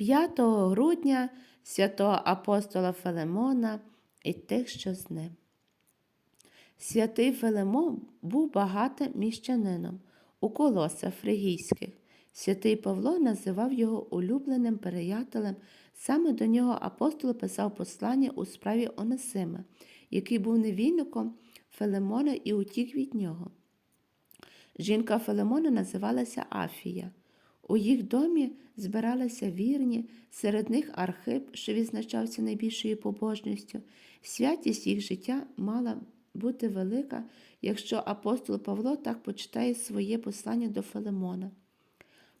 5 грудня святого апостола Филимона і тих, що з ним. Святий Филимон був багатим міщанином у колосах фригійських. Святий Павло називав його улюбленим приятелем. Саме до нього апостол писав послання у справі Онесима, який був невільником Филимона і утік від нього. Жінка Филимона називалася Афія. У їх домі збиралися вірні, серед них Архип, що відзначався найбільшою побожністю. Святість їх життя мала бути велика, якщо апостол Павло так почитає своє послання до Филимона.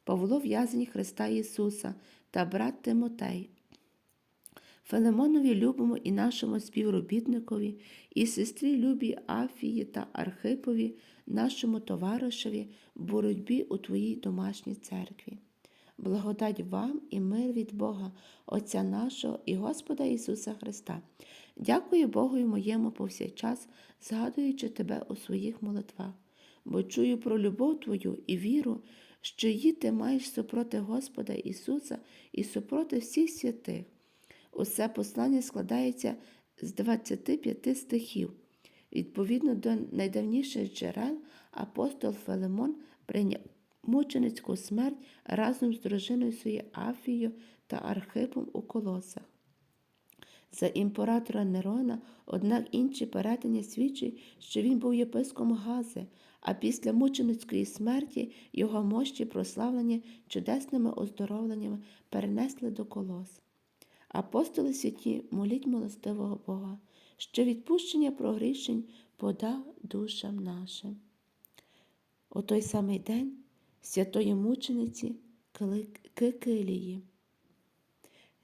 Павло в'язень Христа Ісуса та брат Тимотей. Филимонові любому і нашому співробітникові, і сестрі Любі Афії та Архипові, нашому товаришеві, боротьбі у Твоїй домашній церкві. Благодать вам і мир від Бога, Отця нашого і Господа Ісуса Христа. Дякую Богу і моєму повсякчас, згадуючи Тебе у своїх молитвах, бо чую про любов Твою і віру, що її ти маєш супроти Господа Ісуса і супроти всіх святих. Усе послання складається з 25 стихів. Відповідно до найдавніших джерел, апостол Филимон прийняв мученицьку смерть разом з дружиною своєю Афією та Архипом у колосах. За імператора Нерона, однак інші передання свідчать, що він був єписком Гази, а після мученицької смерті його мощі, прославлені чудесними оздоровленнями, перенесли до колос. Апостоли святі, моліть милостивого Бога, що відпущення прогрішень пода душам нашим. У той самий день святої мучениці Кикилії.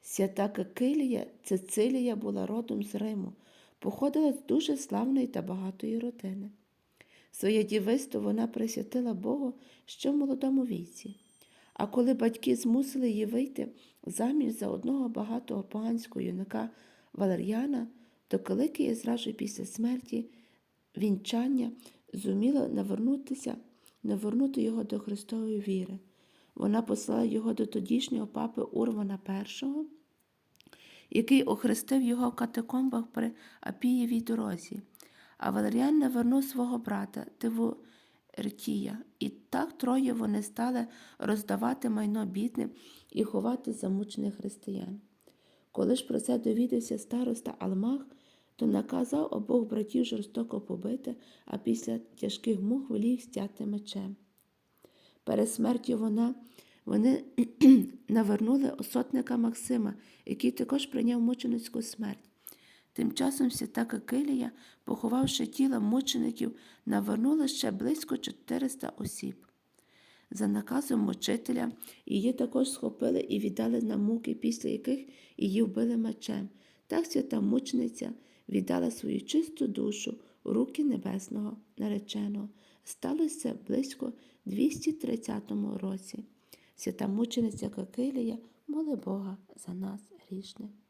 Свята Кикилія Цицилія була родом з Риму, походила з дуже славної та багатої родини. Своє дівиство вона присвятила Богу ще в молодому віці. А коли батьки змусили її вийти заміж за одного багатого поганського юнака Валер'яна, то Киликія зразу після смерті вінчання зуміла навернутися, навернути його до Христової віри. Вона послала його до тодішнього папи Урвана І, який охрестив його в катакомбах при Апієвій дорозі, а Валеріан навернув свого брата Тиву Ртія, і так троє вони стали роздавати майно бідним і ховати замучених християн. Коли ж про це довідався староста Алмах, то наказав обох братів жорстоко побити, а після тяжких мук волів стяти мечем. Перед смертю вона, вони навернули сотника Максима, який також прийняв мученицьку смерть. Тим часом свята Кикилія, поховавши тіла мучеників, навернула ще близько 400 осіб. За наказом мучителя її також схопили і віддали на муки, після яких її вбили мечем. Так свята мучениця віддала свою чисту душу у руки небесного нареченого. Сталося близько 230 році. Свята мучениця Кикилія моли Бога за нас грішних.